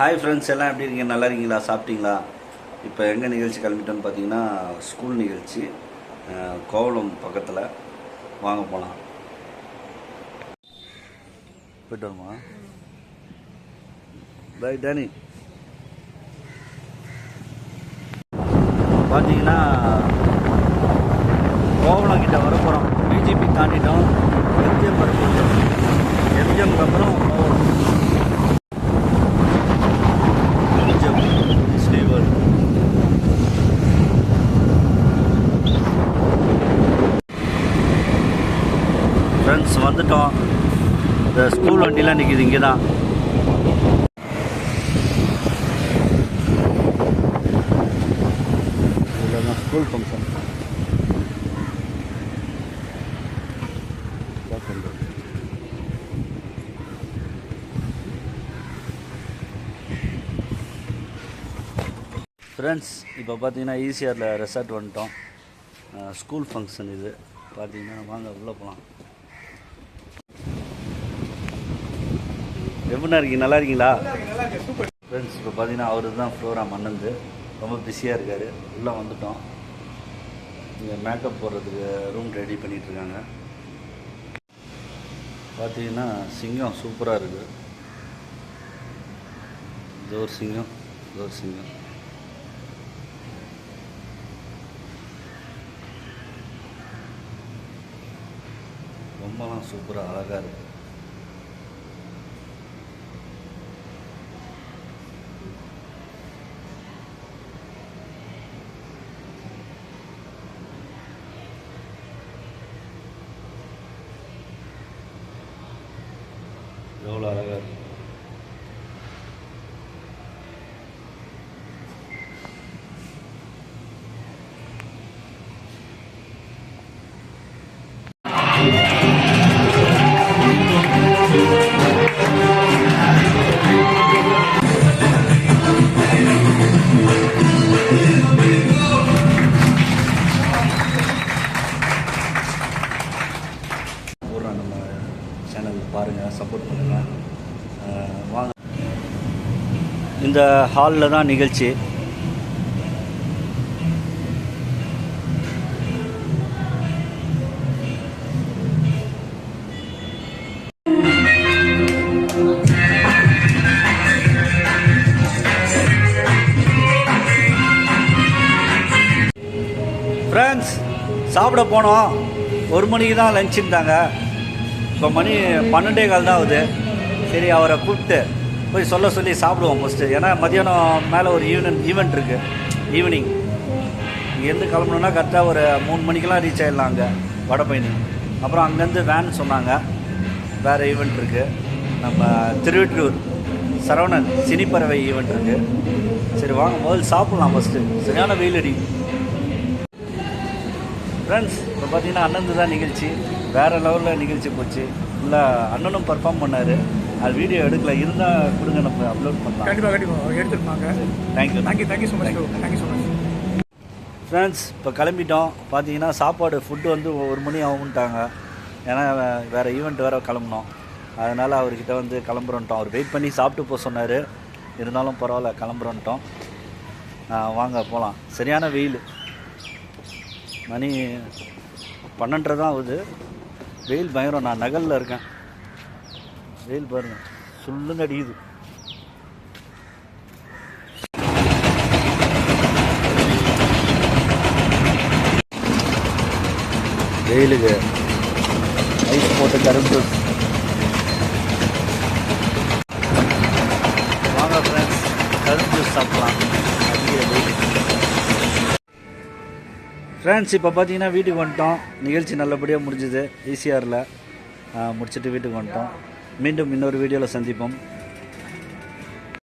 Hi friends எல்லாம் எப்படி இருக்கீங்க? நல்லா இருக்கீங்களா? சாப்பிட்டீங்களா? இப்போ எங்கே நிகழ்ச்சி கிளம்பிட்டோன்னு பார்த்தீங்கன்னா ஸ்கூல் நிகழ்ச்சி கோவளம் பக்கத்தில். வாங்க போகலாம் போயிட்டு வருமா? பை டேனி பார்த்தீங்கன்னா கோவளம் கிட்ட வர போகிறோம் பிஜேபி தாண்டிட்டோம். எம்ஜிஎம் வரப்போகுது எம்ஜிஎம்க்கு அப்புறம் கோவளம் எம்ஜிஎம் ஸ்ரீவர் ஃப்ரெண்ட்ஸ் வந்துட்டோம். இந்த ஸ்கூல் வண்டிலாம் நிற்கிது இங்கே தான் ஸ்கூல் ஃபங்க்ஷன் ஃப்ரெண்ட்ஸ் இப்போ பார்த்தீங்கன்னா ஈசிஆரில் ரெசார்ட் வந்துட்டோம். ஸ்கூல் ஃபங்க்ஷன் இது. பார்த்தீங்கன்னா வாங்க உள்ளே போகலாம் எப்படிண்ணா இருக்கீங்க? நல்லா இருக்கீங்களா? ஃப்ரெண்ட்ஸ் இப்போ பார்த்தீங்கன்னா அவரு தான் ப்ரோக்ராம் அண்ணந்து ரொம்ப பிஸியாக இருக்கார். உள்ளே வந்துட்டோம். இங்கே மேக்கப் போடுறதுக்கு ரூம் ரெடி பண்ணிகிட்ருக்காங்க பார்த்தீங்கன்னா சிங்கம் சூப்பராக இருக்குது இது ஒரு சிங்கம் இது ஒரு சிங்கம். ரொம்பலாம் சூப்பராக அழகாக இருக்குது Là 个 சேனலில் பாருங்கள் சப்போர்ட் பண்ணுங்கள் வாங்க. இந்த ஹாலில் தான் நிகழ்ச்சி. ஃப்ரெண்ட்ஸ் சாப்பிட போனோம். ஒரு மணிக்கு தான் லஞ்சுட்டாங்க இப்போ மணி பன்னெண்டே கால் தான் ஆகுது. சரி அவரை கூப்பிட்டு போய் சொல்ல சொல்லி சாப்பிடுவோம் ஃபஸ்ட்டு ஏன்னா மதியானம் மேலே ஒரு ஈவினிங் ஈவெண்ட் இருக்குது ஈவினிங் இங்கேருந்து கிளம்பணுன்னா கரெக்டாக ஒரு மூணு மணிக்கெலாம் ரீச் ஆகிடலாம் அங்கே வடபழனி அப்புறம் அங்கேருந்து வேன் சொன்னாங்க. வேறு ஈவெண்ட் இருக்குது நம்ம திருவெற்றூர் சரவணன் சினிப்பறவை ஈவெண்ட் இருக்குது சரி வாங்க முதல் சாப்பிட்லாம் ஃபஸ்ட்டு சரியான வெயில் அடி ஃப்ரெண்ட்ஸ் இப்போ பார்த்தீங்கன்னா அண்ணந்து தான் நிகழ்ச்சி. வேறு லெவலில் நிகழ்ச்சி போச்சு. இல்லை அண்ணனும் பர்ஃபார்ம் பண்ணார். அது வீடியோ எடுக்கல. இருந்தால் கொடுங்க நம்ம அப்லோட் பண்ணலாம். கண்டிப்பாக கண்டிப்பாக எடுத்துருப்பாங்க. Thank you thank you thank you so much thank you so much friends இப்போ கிளம்பிட்டோம். பார்த்தீங்கன்னா சாப்பாடு ஃபுட்டு வந்து ஒரு மணி ஆகும்ட்டாங்க. ஏன்னா வேறு ஈவெண்ட் வேறு கிளம்புனோம். அதனால் அவர்கிட்ட வந்து கிளம்புறோன்ட்டோம் அவர் வெயிட் பண்ணி சாப்பிட்டு போக சொன்னார். இருந்தாலும் பரவாயில்ல கிளம்புறோன்ட்டோம் வாங்க போகலாம் சரியான வெயில். மணி பன்னெண்டரை தான் ஆகுது. வெயில் பயங்கரம் நான் நகலில் இருக்கேன். வெயில் பாருங்க சுள்ளுங்க அடிக்குது. வெயிலுக்கு ஐஸ் போட்டு கரும்பு வாங்க ஃப்ரெண்ட்ஸ் கரும்பு ஜூஸ் சாப்பிடலாம் அதிக வெயில் ஃப்ரெண்ட்ஸ் இப்போ பார்த்தீங்கன்னா வீட்டுக்கு வந்துட்டோம். நிகழ்ச்சி நல்லபடியாக முடிஞ்சுது. ஈசிஆரில் முடிச்சுட்டு வீட்டுக்கு வந்துட்டோம். மீண்டும் இன்னொரு வீடியோவில் சந்திப்போம்.